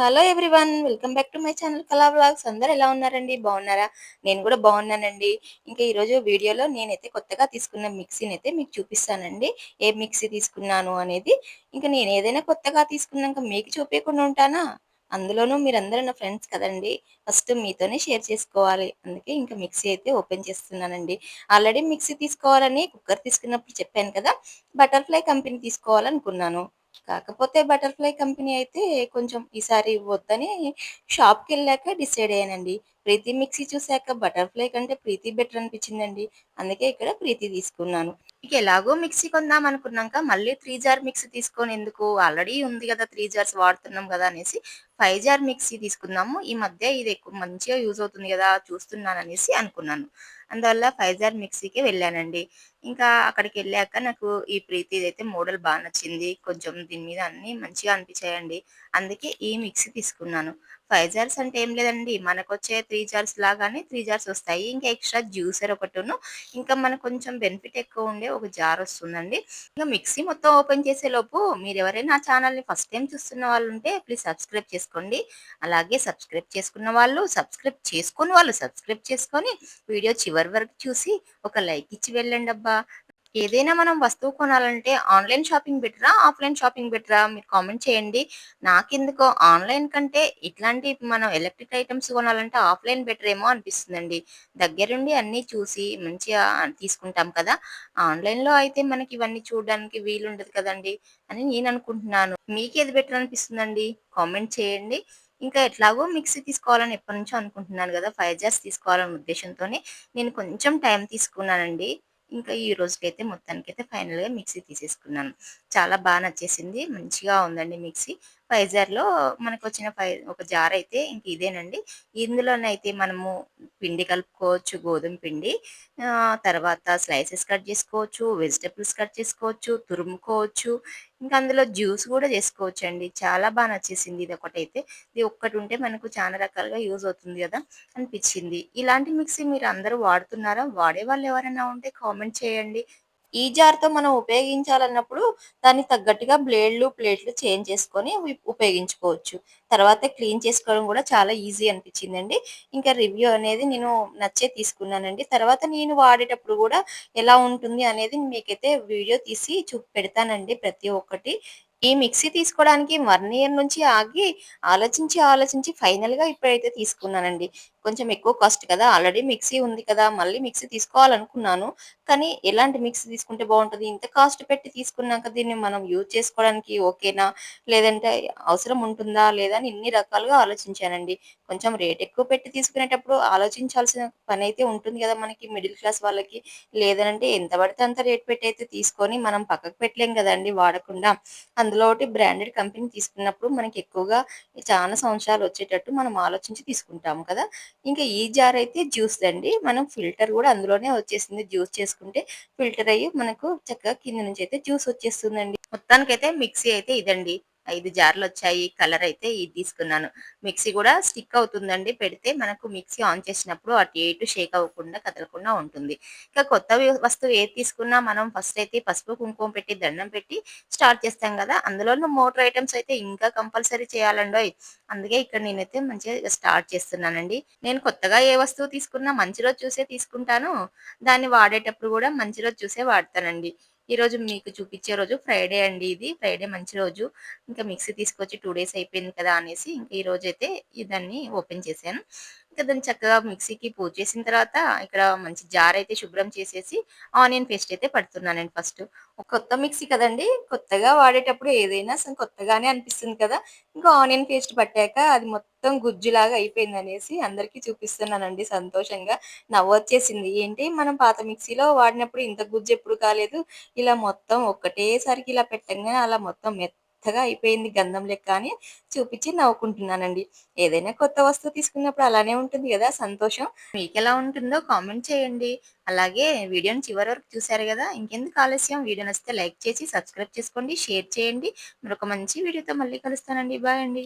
Hello everyone welcome back to my channel Kala blogs అందరు ఎలా ఉన్నారండి? బాగున్నారా? నేను కూడా బాగున్నానండి. ఇంకా ఈరోజు వీడియోలో నేనైతే కొత్తగా తీసుకున్న మిక్సీని అయితే మీకు చూపిస్తానండి. ఏ మిక్సీ తీసుకున్నాను అనేది. ఇంకా నేను ఏదైనా కొత్తగా తీసుకున్నాక మీకు చూపించకుండా ఉంటానా? అందులోనూ మీరందరూ నా ఫ్రెండ్స్ కదండి. ఫస్ట్ మీతోనే షేర్ చేసుకోవాలి. అందుకే ఇంకా మిక్సీ అయితే ఓపెన్ చేస్తున్నానండి. ఆల్రెడీ మిక్సీ తీసుకోవాలని కుక్కర్ తీసుకున్నప్పుడు చెప్పాను కదా బటర్ఫ్లై కంపెనీ తీసుకోవాలనుకున్నాను. కాకపోతే బటర్ఫ్లై కంపెనీ అయితే కొంచెం ఈసారి వద్దని షాప్కి వెళ్ళాక డిసైడ్ అయ్యానండి. ప్రీతి మిక్సీ చూశాక బటర్ఫ్లై కంటే ప్రీతి బెటర్ అనిపించిందండి. అందుకే ఇక్కడ ప్రీతి తీసుకున్నాను. ఇక ఎలాగో మిక్సీ కొందాం అనుకున్నాక మళ్ళీ త్రీ జార్ మిక్సీ తీసుకొని ఎందుకు ఆల్రెడీ ఉంది కదా త్రీ జార్స్ వాడుతున్నాం కదా అనేసి ఫైవ్ జార్ మిక్సీ తీసుకుందాము. ఈ మధ్య ఇది ఎక్కువ మంచిగా యూజ్ అవుతుంది కదా చూస్తున్నాను అనేసి అనుకున్నాను. అందువల్ల ఫైవ్ జార్ మిక్సీకి వెళ్ళానండి. ఇంకా అక్కడికి వెళ్ళాక నాకు ఈ ప్రీతి అయితే మోడల్ బాగా నచ్చింది. కొంచెం దీని మీద అన్ని మంచిగా అనిపించాయండి. అందుకే ఈ మిక్సీ తీసుకున్నాను. ఫైవ్ జార్స్ అంటే ఏం లేదండి. మనకు వచ్చే త్రీ జార్స్ లాగానే త్రీ జార్స్ వస్తాయి. ఇంకా ఎక్స్ట్రా జ్యూసర్ ఒకటిను. ఇంకా మనకు కొంచెం బెనిఫిట్ ఎక్కువ ఉండే ఒక జార్ వస్తుందండి. ఇంకా మిక్సీ మొత్తం ఓపెన్ చేసే లోపు మీరు ఎవరైనా నా ఛానల్ని ఫస్ట్ టైం చూస్తున్న వాళ్ళు ఉంటే ప్లీజ్ సబ్స్క్రైబ్ చేసుకోండి. అలాగే సబ్స్క్రైబ్ చేసుకున్న వాళ్ళు సబ్స్క్రైబ్ చేసుకుని వాళ్ళు సబ్స్క్రైబ్ చేసుకొని వీడియో చివరి వరకు చూసి ఒక లైక్ ఇచ్చి వెళ్ళండి అబ్బా ఏదైనా మనం వస్తువు కొనాలంటే ఆన్లైన్ షాపింగ్ బెటరా ఆఫ్లైన్ షాపింగ్ బెటరా? మీరు కామెంట్ చేయండి. నాకెందుకో ఆన్లైన్ కంటే ఇట్లాంటి మనం ఎలక్ట్రిక్ ఐటమ్స్ కొనాలంటే ఆఫ్లైన్ బెటర్ ఏమో అనిపిస్తుందండి. దగ్గరుండి అన్నీ చూసి మంచిగా తీసుకుంటాం కదా. ఆన్లైన్లో అయితే మనకి ఇవన్నీ చూడడానికి వీలుండదు కదండి అని నేను అనుకుంటున్నాను. మీకు ఏది బెటర్ అనిపిస్తుందండి? కామెంట్ చేయండి. ఇంకా ఎట్లాగో మిక్సీ తీసుకోవాలని ఎప్పటి నుంచో అనుకుంటున్నాను కదా. ఫైవ్ జార్స్ తీసుకోవాలనే ఉద్దేశంతోనే నేను కొంచెం టైం తీసుకున్నానండి. ఇంకా ఈ రోజుకైతే మొత్తానికైతే ఫైనల్గా మిక్సీ తీసేసుకున్నాను. చాలా బాగా నచ్చేసింది. మంచిగా ఉందండి మిక్సీ. ఫైజర్లో మనకు వచ్చిన ఫై ఒక జార్ అయితే ఇంక ఇదేనండి. ఇందులోనైతే మనము పిండి కలుపుకోవచ్చు గోధుమ పిండి తర్వాత స్లైసెస్ కట్ చేసుకోవచ్చు వెజిటబుల్స్ కట్ చేసుకోవచ్చు తురుముకోవచ్చు ఇంకా అందులో జ్యూస్ కూడా చేసుకోవచ్చు అండి చాలా బాగా నచ్చేసింది ఇది ఒకటైతే ఇది ఒక్కటి ఉంటే మనకు చాలా రకాలుగా యూజ్ అవుతుంది కదా అనిపించింది ఇలాంటి మిక్సీ మీరు అందరూ వాడుతున్నారా? వాడే వాళ్ళు ఎవరైనా ఉంటే కామెంట్ చేయండి. ఈ జార్తో మనం ఉపయోగించాలన్నప్పుడు దాన్ని తగ్గట్టుగా బ్లేడ్లు ప్లేట్లు చేంజ్ చేసుకొని ఉపయోగించుకోవచ్చు. తర్వాత క్లీన్ చేసుకోవడం కూడా చాలా ఈజీ అనిపించిందండి. ఇంకా రివ్యూ అనేది నేను నచ్చే తీసుకున్నానండి. తర్వాత నేను వాడేటప్పుడు కూడా ఎలా ఉంటుంది అనేది మీకైతే వీడియో తీసి చూపి పెడతానండి ప్రతి ఒక్కటి. ఈ మిక్సీ తీసుకోవడానికి వన్ ఇయర్ నుంచి ఆగి ఆలోచించి ఆలోచించి ఫైనల్గా ఇప్పుడైతే తీసుకున్నానండి. కొంచెం ఎక్కువ కాస్ట్ కదా ఆల్రెడీ మిక్సీ ఉంది కదా మళ్ళీ మిక్సీ తీసుకోవాలనుకున్నాను. కానీ ఎలాంటి మిక్సీ తీసుకుంటే బాగుంటుంది? ఇంత కాస్ట్ పెట్టి తీసుకున్నాక దీన్ని మనం యూజ్ చేసుకోవడానికి ఓకేనా? లేదంటే అవసరం ఉంటుందా? లేదా అని ఇన్ని రకాలుగా ఆలోచించానండి. కొంచెం రేట్ ఎక్కువ పెట్టి తీసుకునేటప్పుడు ఆలోచించాల్సిన పని అయితే ఉంటుంది కదా మనకి మిడిల్ క్లాస్ వాళ్ళకి. లేదనంటే ఎంత పడితే అంత రేట్ పెట్టి అయితే తీసుకొని మనం పక్కకు పెట్టలేం కదండి వాడకుండా. అందులో ఒకటి బ్రాండెడ్ కంపెనీ తీసుకున్నప్పుడు మనకి ఎక్కువగా చాలా సంవత్సరాలు వచ్చేటట్టు మనం ఆలోచించి తీసుకుంటాం కదా. ఇంకా ఈ జార్ అయితే జ్యూస్ అండి. మనం ఫిల్టర్ కూడా అందులోనే వచ్చేసింది. జ్యూస్ చేసుకుంటే ఫిల్టర్ అయ్యి మనకు చక్కగా కింద నుంచి అయితే జ్యూస్ వచ్చేస్తుందండి. మొత్తానికైతే మిక్సీ అయితే ఇదండి. ఐదు జార్లు వచ్చాయి కలర్ అయితే ఇది తీసుకున్నాను. మిక్సీ కూడా స్టిక్ అవుతుందండి పెడితే మనకు మిక్సీ ఆన్ చేసినప్పుడు అటు ఇటు షేక్ అవ్వకుండా కదలకుండా ఉంటుంది. ఇంకా కొత్త వస్తువు ఏది తీసుకున్నా మనం ఫస్ట్ అయితే పసుపు కుంకుమ పెట్టి దండం పెట్టి స్టార్ట్ చేస్తాం కదా! అందులోనూ మోటార్ ఐటమ్స్ అయితే ఇంకా కంపల్సరీ చేయాలండి అందుకే ఇక్కడ నేనైతే మంచిగా స్టార్ట్ చేస్తున్నానండి. నేను కొత్తగా ఏ వస్తువు తీసుకున్నా మంచి రోజు చూసే తీసుకుంటాను. దాన్ని వాడేటప్పుడు కూడా మంచి రోజు చూసే వాడతానండి. ఈ రోజు మీకు చూపించే రోజు ఫ్రైడే అండి ఇది. ఫ్రైడే మంచి రోజు. ఇంకా మిక్సీ తీసుకొచ్చి టూ డేస్ అయిపోయింది కదా అనేసి ఇంకా ఈ రోజు అయితే దాన్ని ఓపెన్ చేశాను. ఇంకా దాన్ని చక్కగా మిక్సీకి పూజ చేసిన తర్వాత ఇక్కడ మంచి జార్ అయితే శుభ్రం చేసేసి ఆనియన్ పేస్ట్ అయితే పడుతున్నానండి ఫస్ట్. కొత్త మిక్సీ కదండి కొత్తగా వాడేటప్పుడు ఏదైనా కొత్తగానే అనిపిస్తుంది కదా. ఇంకా ఆనియన్ పేస్ట్ పట్టాక అది మొత్తం మొత్తం గుజ్జులాగా అయిపోయింది అనేసి అందరికీ చూపిస్తున్నానండి సంతోషంగా. నవ్వొచ్చేసింది. ఏంటి? మనం పాత మిక్సీలో వాడినప్పుడు ఇంత గుజ్జు ఎప్పుడు కాలేదు. ఇలా మొత్తం ఒక్కటేసరికి ఇలా పెట్టంగానే అలా మొత్తం మెత్తగా అయిపోయింది గంధం లెక్క అని చూపించి నవ్వుకుంటున్నానండి. ఏదైనా కొత్త వస్తువు తీసుకున్నప్పుడు అలానే ఉంటుంది కదా సంతోషం. మీకు ఎలా ఉంటుందో కామెంట్ చేయండి. అలాగే వీడియోని చివరి వరకు చూసారు కదా? ఇంకెందుకు ఆలస్యం? వీడియో నచ్చితే లైక్ చేసి సబ్స్క్రైబ్ చేసుకోండి షేర్ చేయండి. మరొక మంచి వీడియోతో మళ్ళీ కలుస్తానండి. బాయ్ అండి.